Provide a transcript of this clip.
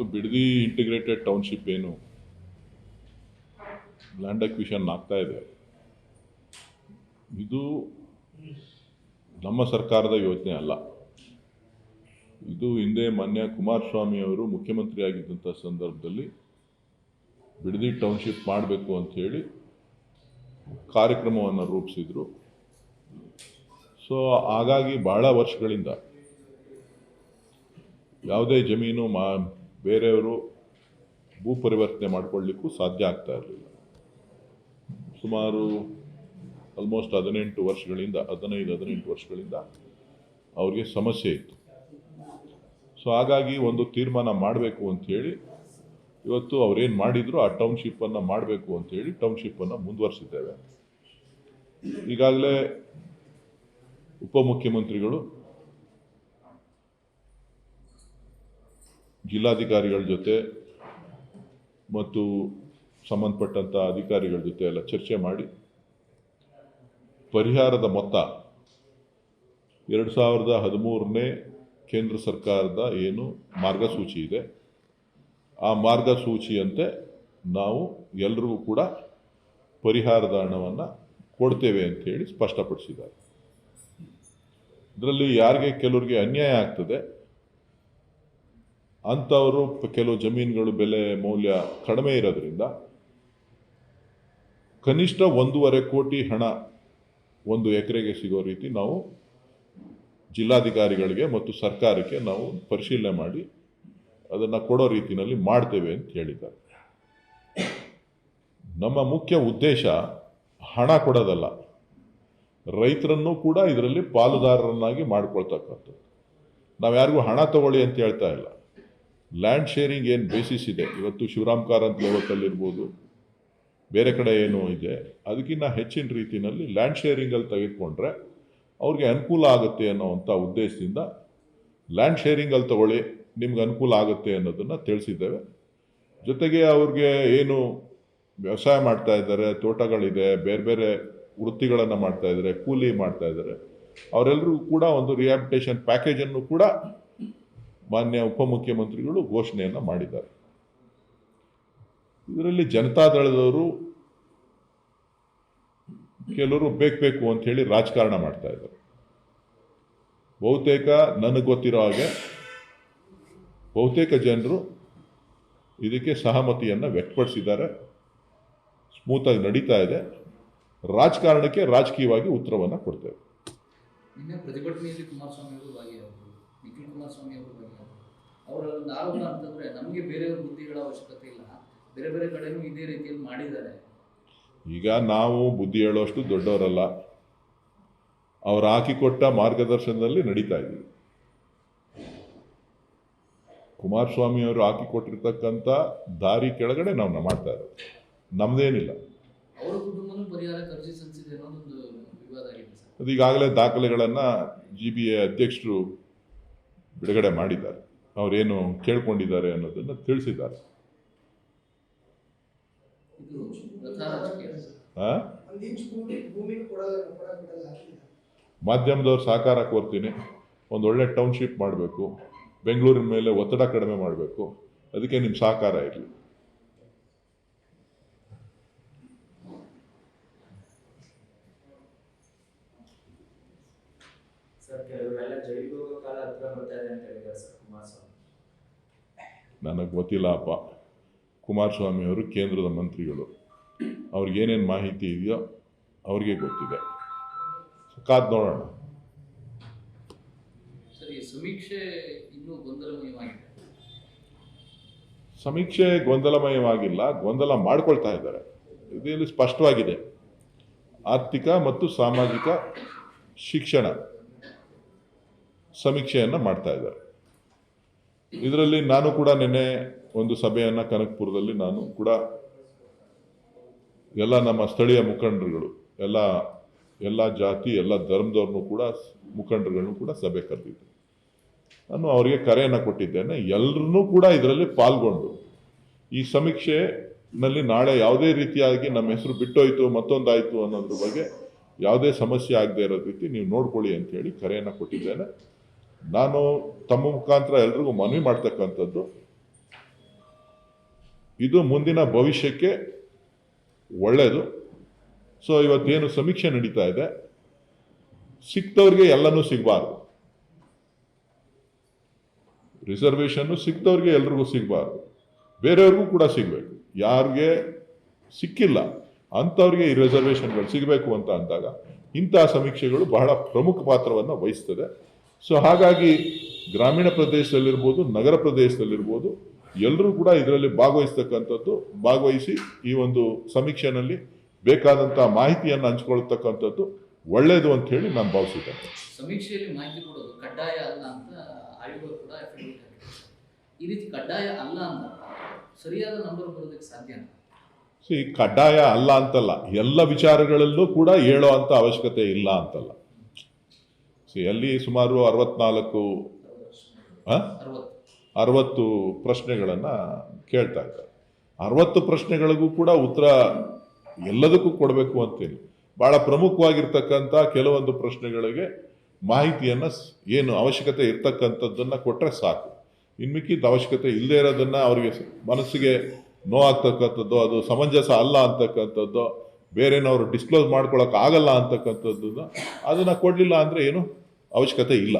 ಇವತ್ತು Bidadi integrated township ಏನು? Land acquisition ಆಗ್ತಾ ಇದೆ. ಇದು ನಮ್ಮ ಸರ್ಕಾರದ ಯೋಜನೆ ಅಲ್ಲ. ಇದು ಹಿಂದೆ ಮಾನ್ಯ ಕುಮಾರಸ್ವಾಮಿ ಅವರು ಮುಖ್ಯಮಂತ್ರಿ ಆಗಿದ್ದಂಥ ಸಂದರ್ಭದಲ್ಲಿ ಬಿಡದಿ ಟೌನ್ಶಿಪ್ ಮಾಡಬೇಕು ಅಂಥೇಳಿ ಕಾರ್ಯಕ್ರಮವನ್ನು ರೂಪಿಸಿದ್ರು. ಸೊ ಹಾಗಾಗಿ ಭಾಳ ವರ್ಷಗಳಿಂದ ಯಾವುದೇ ಜಮೀನು ಮಾ ಬೇರೆಯವರು ಭೂ ಪರಿವರ್ತನೆ ಮಾಡಿಕೊಳ್ಳಿಕ್ಕೂ ಸಾಧ್ಯ ಆಗ್ತಾ ಇರಲಿಲ್ಲ. ಸುಮಾರು ಆಲ್ಮೋಸ್ಟ್ ಹದಿನೆಂಟು ವರ್ಷಗಳಿಂದ, ಹದಿನೈದು, ಹದಿನೆಂಟು ವರ್ಷಗಳಿಂದ ಅವ್ರಿಗೆ ಸಮಸ್ಯೆ ಇತ್ತು. ಸೊ ಹಾಗಾಗಿ ಒಂದು ತೀರ್ಮಾನ ಮಾಡಬೇಕು ಅಂಥೇಳಿ ಇವತ್ತು ಅವ್ರೇನು ಮಾಡಿದ್ರು ಆ ಟೌನ್ಶಿಪ್ಪನ್ನು ಮಾಡಬೇಕು ಅಂಥೇಳಿ ಟೌನ್ಶಿಪ್ಪನ್ನು ಮುಂದುವರಿಸಿದ್ದೇವೆ. ಈಗಾಗಲೇ ಉಪಮುಖ್ಯಮಂತ್ರಿಗಳು ಜಿಲ್ಲಾಧಿಕಾರಿಗಳ ಜೊತೆ ಮತ್ತು ಸಂಬಂಧಪಟ್ಟಂಥ ಅಧಿಕಾರಿಗಳ ಜೊತೆ ಎಲ್ಲ ಚರ್ಚೆ ಮಾಡಿ ಪರಿಹಾರದ ಮೊತ್ತ ಎರಡು ಸಾವಿರದ ಹದಿಮೂರನೇ ಕೇಂದ್ರ ಸರ್ಕಾರದ ಏನು ಮಾರ್ಗಸೂಚಿ ಇದೆ, ಆ ಮಾರ್ಗಸೂಚಿಯಂತೆ ನಾವು ಎಲ್ರಿಗೂ ಕೂಡ ಪರಿಹಾರದ ಹಣವನ್ನು ಕೊಡ್ತೇವೆ ಅಂತೇಳಿ ಸ್ಪಷ್ಟಪಡಿಸಿದ್ದಾರೆ. ಇದರಲ್ಲಿ ಯಾರಿಗೆ ಕೆಲವರಿಗೆ ಅನ್ಯಾಯ ಆಗ್ತದೆ ಅಂಥವರು ಕೆಲವು ಜಮೀನುಗಳು ಬೆಲೆ ಮೌಲ್ಯ ಕಡಿಮೆ ಇರೋದ್ರಿಂದ ಕನಿಷ್ಠ ಒಂದೂವರೆ ಕೋಟಿ ಹಣ ಒಂದು ಎಕರೆಗೆ ಸಿಗೋ ರೀತಿ ನಾವು ಜಿಲ್ಲಾಧಿಕಾರಿಗಳಿಗೆ ಮತ್ತು ಸರ್ಕಾರಕ್ಕೆ ನಾವು ಪರಿಶೀಲನೆ ಮಾಡಿ ಅದನ್ನು ಕೊಡೋ ರೀತಿಯಲ್ಲಿ ಮಾಡ್ತೇವೆ ಅಂತ ಹೇಳಿದ್ದಾರೆ. ನಮ್ಮ ಮುಖ್ಯ ಉದ್ದೇಶ ಹಣ ಕೊಡೋದಲ್ಲ. ರೈತರನ್ನು ಕೂಡ ಇದರಲ್ಲಿ ಪಾಲುದಾರರನ್ನಾಗಿ ಮಾಡಿಕೊಳ್ತಕ್ಕಂಥದ್ದು. ನಾವು ಯಾರಿಗೂ ಹಣ ತಗೊಳ್ಳಿ ಅಂತ ಹೇಳ್ತಾ ಇಲ್ಲ. ಲ್ಯಾಂಡ್ ಶೇರಿಂಗ್ ಏನು ಬೇಸಿಸ್ ಇದೆ? ಇವತ್ತು ಶಿವರಾಮ್ ಕಾರಂತ್ ಲೆವತ್ತಲ್ಲಿರ್ಬೋದು ಬೇರೆ ಕಡೆ ಏನು ಇದೆ. ಅದಕ್ಕಿಂತ ಹೆಚ್ಚಿನ ರೀತಿಯಲ್ಲಿ ಲ್ಯಾಂಡ್ ಶೇರಿಂಗಲ್ಲಿ ತೆಗೆದುಕೊಂಡ್ರೆ ಅವ್ರಿಗೆ ಅನುಕೂಲ ಆಗುತ್ತೆ ಅನ್ನೋವಂಥ ಉದ್ದೇಶದಿಂದ ಲ್ಯಾಂಡ್ ಶೇರಿಂಗಲ್ಲಿ ತಗೊಳ್ಳಿ, ನಿಮ್ಗೆ ಅನುಕೂಲ ಆಗುತ್ತೆ ಅನ್ನೋದನ್ನು ತಿಳಿಸಿದ್ದೇವೆ. ಜೊತೆಗೆ ಅವ್ರಿಗೆ ಏನು ವ್ಯವಸಾಯ ಮಾಡ್ತಾ ಇದ್ದಾರೆ, ತೋಟಗಳಿದೆ, ಬೇರೆ ಬೇರೆ ವೃತ್ತಿಗಳನ್ನು ಮಾಡ್ತಾ ಇದ್ದಾರೆ, ಕೂಲಿ ಮಾಡ್ತಾ ಇದ್ದಾರೆ. ಅವರೆಲ್ಲರೂ ಕೂಡ ಒಂದು ರಿಹಾಬಿಟೇಷನ್ ಪ್ಯಾಕೇಜನ್ನು ಕೂಡ ಮಾನ್ಯ ಉಪಮುಖ್ಯಮಂತ್ರಿಗಳು ಘೋಷಣೆಯನ್ನು ಮಾಡಿದ್ದಾರೆ. ಇದರಲ್ಲಿ ಜನತಾದಳದವರು ಕೆಲವರು ಬೇಕು ಬೇಕು ಅಂತ ಹೇಳಿ ರಾಜಕಾರಣ ಮಾಡ್ತಾ ಇದ್ದಾರೆ. ಬಹುತೇಕ ನನಗೆ ಗೊತ್ತಿರೋ ಹಾಗೆ ಬಹುತೇಕ ಜನರು ಇದಕ್ಕೆ ಸಹಮತಿಯನ್ನು ವ್ಯಕ್ತಪಡಿಸಿದ್ದಾರೆ. ಸ್ಮೂತಾಗಿ ನಡೀತಾ ಇದೆ. ರಾಜಕಾರಣಕ್ಕೆ ರಾಜಕೀಯವಾಗಿ ಉತ್ತರವನ್ನು ಕೊಡ್ತೇವೆ. ಪ್ರತಿಭಟನೆಯಲ್ಲಿ ಕುಮಾರಸ್ವಾಮಿ ಅವರು ನಿಖಿಲ್ ಅವರು ಅವರ ಒಂದು ಆರೋಪ ಅಂತಂದ್ರೆ ನಮಗೆ ಬೇರೆ ಬುದ್ಧಿಗಳ ಅವಶ್ಯಕತೆ ಇಲ್ಲ. ಬೇರೆ ಬೇರೆ ಕಡೆನೂ ಇದೇ ರೀತಿಯಲ್ಲಿ ಮಾಡಿದ್ದಾರೆ. ಈಗ ನಾವು ಬುದ್ಧಿ ಹೇಳುವಷ್ಟು ದೊಡ್ಡವರಲ್ಲ. ಅವ್ರು ಹಾಕಿಕೊಟ್ಟ ಮಾರ್ಗದರ್ಶನದಲ್ಲಿ ನಡೀತಾ ಇದ್ದೀವಿ. ಕುಮಾರಸ್ವಾಮಿ ಅವರು ಹಾಕಿಕೊಟ್ಟಿರ್ತಕ್ಕಂಥ ದಾರಿ ಕೆಳಗಡೆ ನಾವು ಮಾಡ್ತಾ ಇರೋದು. ನಮ್ದೇನಿಲ್ಲ. ಅವರ ಕುಟುಂಬನೂ ಪರಿಹಾರಕ್ಕೆ ಅರ್ಜಿ ಸಲ್ಲಿಸಿದೆ ಅನ್ನೋದೊಂದು ವಿವಾದ ಆಗಿದೆ ಸರ್. ಅದು ಈಗಾಗಲೇ ದಾಖಲೆಗಳನ್ನು ಜಿ ಬಿ ಎ ಅಧ್ಯಕ್ಷರು ಬಿಡುಗಡೆ ಮಾಡಿದ್ದಾರೆ. ಅವರೇನು ಕೇಳ್ಕೊಂಡಿದ್ದಾರೆ ಅನ್ನೋದನ್ನು ತಿಳಿಸಿದ್ದಾರೆ. ಮಾಧ್ಯಮದವ್ರು ಸಹಕಾರ ಕೋರ್ತೀನಿ ಒಂದು ಒಳ್ಳೆ ಟೌನ್ಶಿಪ್ ಮಾಡಬೇಕು. ಬೆಂಗಳೂರಿನ ಮೇಲೆ ಒತ್ತಡ ಕಡಿಮೆ ಮಾಡಬೇಕು. ಅದಕ್ಕೆ ನಿಮ್ಮ ಸಹಕಾರ ಇರಲಿ. ಸರ್ ಕೆಲವರೆಲ್ಲ ಜೈಲಿಗೆ ಹೋಗೋ ಕಾಲ ಹತ್ರ ಬರ್ತಾ ಇದೆ ಅಂತ ಹೇಳಿದ್ದಾರೆ ಸರ್ ಕುಮಾರಸ್ವಾಮಿ. ನನಗೆ ಗೊತ್ತಿಲ್ಲ ಅಪ್ಪ. ಕುಮಾರಸ್ವಾಮಿ ಅವರು ಕೇಂದ್ರದ ಮಂತ್ರಿಗಳು. ಅವ್ರಿಗೇನೇನು ಮಾಹಿತಿ ಇದೆಯೋ ಅವ್ರಿಗೆ ಗೊತ್ತಿದೆ. ಕಾದ್ ನೋಡೋಣ. ಸರ್ ಸಮೀಕ್ಷೆ ಇನ್ನೂ ಗೊಂದಲಮಯವಾಗಿದೆ. ಸಮೀಕ್ಷೆ ಗೊಂದಲಮಯವಾಗಿಲ್ಲ ಗೊಂದಲ ಮಾಡ್ಕೊಳ್ತಾ ಇದ್ದಾರೆ. ಇದು ಸ್ಪಷ್ಟವಾಗಿದೆ. ಆರ್ಥಿಕ ಮತ್ತು ಸಾಮಾಜಿಕ ಶಿಕ್ಷಣ. ಸಮೀಕ್ಷೆಯನ್ನು ಮಾಡ್ತಾ ಇದ್ದಾರೆ. ಇದರಲ್ಲಿ ನಾನು ಕೂಡ ನಿನ್ನೆ ಒಂದು ಸಭೆಯನ್ನು ಕನಕಪುರದಲ್ಲಿ ನಾನು ಕೂಡ ಎಲ್ಲ ನಮ್ಮ ಸ್ಥಳೀಯ ಮುಖಂಡರುಗಳು, ಎಲ್ಲ ಎಲ್ಲ ಜಾತಿ, ಎಲ್ಲ ಧರ್ಮದವ್ರನ್ನೂ ಕೂಡ ಮುಖಂಡರುಗಳನ್ನು ಕೂಡ ಸಭೆ ಕರೆದಿದ್ದೆ. ನಾನು ಅವರಿಗೆ ಕರೆಯನ್ನು ಕೊಟ್ಟಿದ್ದೇನೆ. ಎಲ್ಲರನ್ನೂ ಕೂಡ ಇದರಲ್ಲಿ ಪಾಲ್ಗೊಂಡು. ಈ ಸಮೀಕ್ಷೆನಲ್ಲಿ ನಾಳೆ ಯಾವುದೇ ರೀತಿಯಾಗಿ ನಮ್ಮ ಹೆಸರು ಬಿಟ್ಟೋಯ್ತು, ಮತ್ತೊಂದಾಯಿತು ಅನ್ನೋದ್ರ ಬಗ್ಗೆ ಯಾವುದೇ ಸಮಸ್ಯೆ ಆಗದೆ ಇರೋ ರೀತಿ ನೀವು ನೋಡ್ಕೊಳ್ಳಿ ಅಂತ ಹೇಳಿ ಕರೆಯನ್ನು ಕೊಟ್ಟಿದ್ದೇನೆ. ನಾನು ತಮ್ಮ ಮುಖಾಂತರ ಎಲ್ರಿಗೂ ಮನವಿ ಮಾಡ್ತಕ್ಕಂಥದ್ದು, ಇದು ಮುಂದಿನ ಭವಿಷ್ಯಕ್ಕೆ ಒಳ್ಳೆಯದು ಸೊ ಇವತ್ತೇನು ಸಮೀಕ್ಷೆ ನಡೀತಾ ಇದೆ? ಸಿಕ್ತವ್ರಿಗೆ ಎಲ್ಲನೂ ಸಿಗಬಾರ್ದು. ರಿಸರ್ವೇಷನ್ನು ಸಿಕ್ತವ್ರಿಗೆ ಎಲ್ರಿಗೂ ಸಿಗಬಾರ್ದು. ಬೇರೆಯವ್ರಿಗೂ ಕೂಡ ಸಿಗಬೇಕು. ಯಾರಿಗೆ ಸಿಕ್ಕಿಲ್ಲ, ಅಂಥವ್ರಿಗೆ ಈ ರಿಸರ್ವೇಷನ್ಗಳು ಸಿಗಬೇಕು ಅಂತ ಅಂದಾಗ ಇಂತಹ ಸಮೀಕ್ಷೆಗಳು ಬಹಳ ಪ್ರಮುಖ ಪಾತ್ರವನ್ನು ವಹಿಸ್ತದೆ. ಸೊ ಹಾಗಾಗಿ ಗ್ರಾಮೀಣ ಪ್ರದೇಶದಲ್ಲಿರ್ಬೋದು ನಗರ ಪ್ರದೇಶದಲ್ಲಿರ್ಬೋದು ಎಲ್ಲರೂ ಕೂಡ ಇದರಲ್ಲಿ ಭಾಗವಹಿಸ್ತಕ್ಕಂಥದ್ದು ಭಾಗವಹಿಸಿ ಈ ಒಂದು ಸಮೀಕ್ಷೆನಲ್ಲಿ ಬೇಕಾದಂಥ ಮಾಹಿತಿಯನ್ನು ಹಂಚ್ಕೊಳ್ತಕ್ಕಂಥದ್ದು ಒಳ್ಳೆಯದು ಅಂತ ಹೇಳಿ ನಾನು ಭಾವಿಸಿದ್ದೇನೆ ಸಮೀಕ್ಷೆಯಲ್ಲಿ ಮಾಹಿತಿ ಕೊಡೋದು ಕಡ್ಡಾಯ ಅಲ್ಲ ಅಂತ ಆಯೋಗ ಕೂಡ ಈ ರೀತಿ ಕಡ್ಡಾಯ ಅಲ್ಲ ಅಂತ ಸರಿಯಾದ ನಂಬರ್ ಬರೋದಕ್ಕೆ ಸಾಧ್ಯ ಸಿ ಕಡ್ಡಾಯ ಅಲ್ಲ ಅಂತಲ್ಲ ಎಲ್ಲ ವಿಚಾರಗಳಲ್ಲೂ ಕೂಡ ಹೇಳೋ ಅಂತ ಅವಶ್ಯಕತೆ ಇಲ್ಲ ಅಂತಲ್ಲ. ಸಿ ಅಲ್ಲಿ ಸುಮಾರು ಅರವತ್ನಾಲ್ಕು? ಅರವತ್ತು ಪ್ರಶ್ನೆಗಳನ್ನು ಕೇಳ್ತಾ ಇದ್ದಾರೆ. ಅರವತ್ತು ಪ್ರಶ್ನೆಗಳಿಗೂ ಕೂಡ ಉತ್ತರ ಎಲ್ಲದಕ್ಕೂ ಕೊಡಬೇಕು ಅಂತೇಳಿ. ಭಾಳ ಪ್ರಮುಖವಾಗಿರ್ತಕ್ಕಂಥ ಕೆಲವೊಂದು ಪ್ರಶ್ನೆಗಳಿಗೆ ಮಾಹಿತಿಯನ್ನು ಏನು ಅವಶ್ಯಕತೆ ಇರ್ತಕ್ಕಂಥದ್ದನ್ನು ಕೊಟ್ಟರೆ ಸಾಕು. ಇನ್ನು ಅವಶ್ಯಕತೆ ಇಲ್ಲದೇ ಇರೋದನ್ನು ಅವರಿಗೆ ಮನಸ್ಸಿಗೆ ನೋವಾಗ್ತಕ್ಕಂಥದ್ದು, ಅದು ಸಮಂಜಸ ಅಲ್ಲ ಅಂತಕ್ಕಂಥದ್ದು ಬೇರೆನವರು ಡಿಸ್ಕ್ಲೋಸ್ ಮಾಡ್ಕೊಳ್ಳೋಕ್ಕಾಗಲ್ಲ ಅಂತಕ್ಕಂಥದ್ದು ಅದನ್ನು ಕೊಡಲಿಲ್ಲ ಅಂದರೆ ಏನು? ಅವಶ್ಯಕತೆ ಇಲ್ಲ.